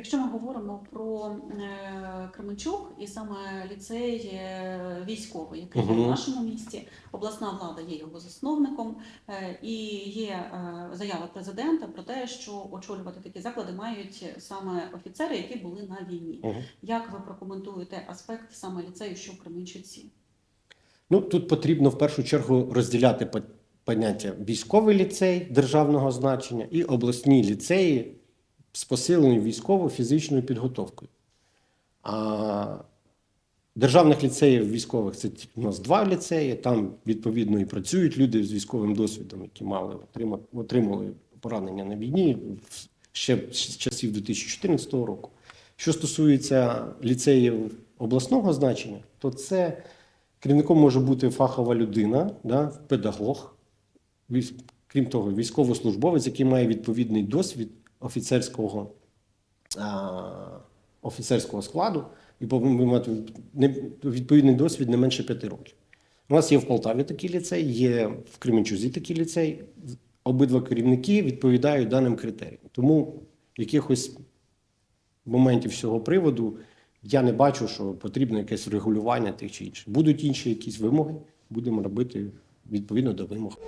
Якщо ми говоримо про е, Кременчук і саме ліцей е, військовий, який є в нашому місті, обласна влада є його засновником, е, і є заява президента про те, що очолювати такі заклади мають саме офіцери, які були на війні. Мгм. Як ви прокоментуєте аспект саме ліцею, що в Кременчуці? Ну тут потрібно в першу чергу розділяти поняття військовий ліцей державного значення і обласні ліцеї з посиленою військово-фізичною підготовкою. А державних ліцеїв військових це у нас два ліцеї. Там відповідно і працюють люди з військовим досвідом, які мали отримали поранення на війні ще з часів 2014 року. Що стосується ліцеїв обласного значення, то це керівником може бути фахова людина, да, педагог, крім того, військовослужбовець, який має відповідний досвід офіцерського, офіцерського складу і повинен мати відповідний досвід не менше п'яти років. У нас є в Полтаві такий ліцей, є в Кременчузі такий ліцей. Обидва керівники відповідають даним критеріям. Тому якихось моментів з цього приводу я не бачу, що потрібно якесь регулювання тих чи інших. Будуть інші якісь вимоги, будемо робити відповідно до вимог.